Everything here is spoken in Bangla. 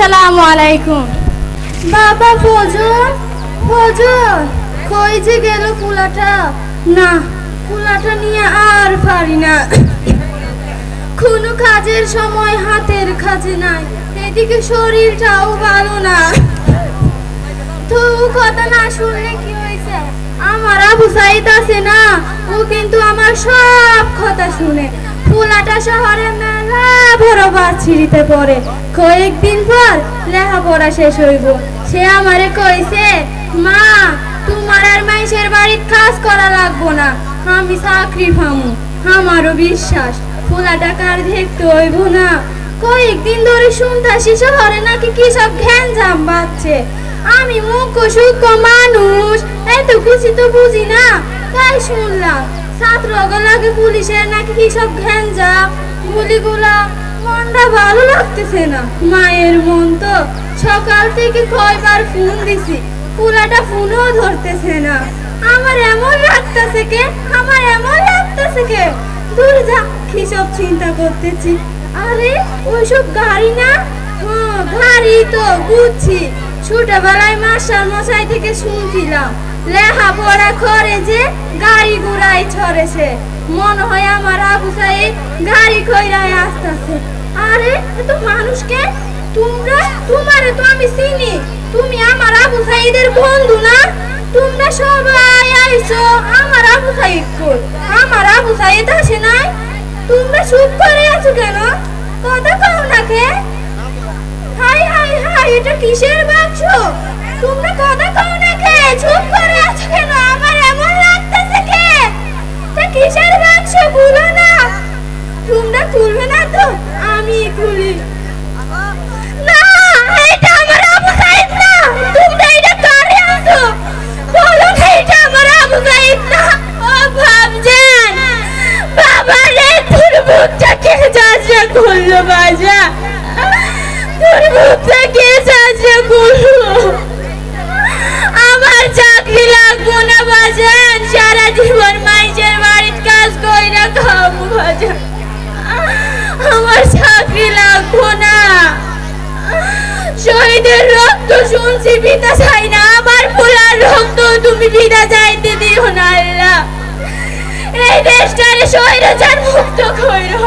আসসালামু আলাইকুম। বাবা, ভোজন ভোজন, কই যে গেল পোলাটা? না, পোলাটা নিয়ে আর পারি না। কোনো কাজের সময় হাতের কাজে নাই, এদিকে শরীরটাও ভালো না। তো কথা না শুনলে কি হয়েছে? আমার আবু সাইদ আছে না, ও কিন্তু আমার সব কথা শুনে। পোলাটা শহরে মেলা বড় বাছিরিতে পড়ে। কয়েকদিন পর লেখাপড়া শেষ হইব। সে আমারে কইছে, মা, তোমার আর মাইসের বাড়ির কাজ করা লাগবো না। আমি চাকরি পামু। আমারও বিশ্বাস পোলাটা কার দেখতে হইব না। কয়েকদিন ধরে শুনতাছি শহরে নাকি কি সব ঘ্যান জাম বাচ্ছে আমি মুখ সূক্ষ্ম মানুষ, এত কিছু তো বুঝি না। তাই শুনলাম ছাত্র লাগে পুলিশের নাকি কি সব ঘ্যাঞ্জাম গুলিগুলা মনটা ভালো লাগতেছে না। মায়ের মন তো সকাল থেকে কয়বার ফোন দিছি, পুলাটা ফোনও ধরতেছে না। আমার এমন লাগতেছে কে? আমার এমন লাগতেছে কে? দূর যা, কি সব চিন্তা করতেছি? আরে, ওইসব গাড়ি না? হ্যাঁ গাড়ি তো, বুঝছি। ছোটবেলায় মাস্টার মশাই থেকে শুনছিলাম। লেখা পড়া করে যে গাড়ি ঘুরাই ছড়েছে। মনে হয় আমার আবু গাড়ি কইরাই আসতেছে। আরে তো মানুষকে তোমরা, তোমারে তো আমি চিনি। তুমি আমার আবু বন্ধু না? তোমরা সবাই আইছো, আমার আবু সাইদ আমার আবু সাইদ আসে নাই? তোমরা চুপ করে আছো কেন? কথা কও না কে? হাই হাই হাই, এটা কিসের বাক্স? তোমরা কথা কও না কে? চুপ করে আছো কেন আমার এমন লাগতেছে কে? এটা কিসের বাক্স খুলো না? তোমরা খুলবে না তো, আমি খুলি না বাবা রে, তোর মুখটা কে যাচ্ছে? খুললো বাজা। তোর মুখটা আমার চাকরি লাগবো না। শহীদের রক্ত শুনছি পিতা চাই না। আমার পোলার রক্ত তুমি পিতা চাইতে দিও না, আল্লাহ। এই দেশটারে স্বৈরাচার মুক্ত কইরো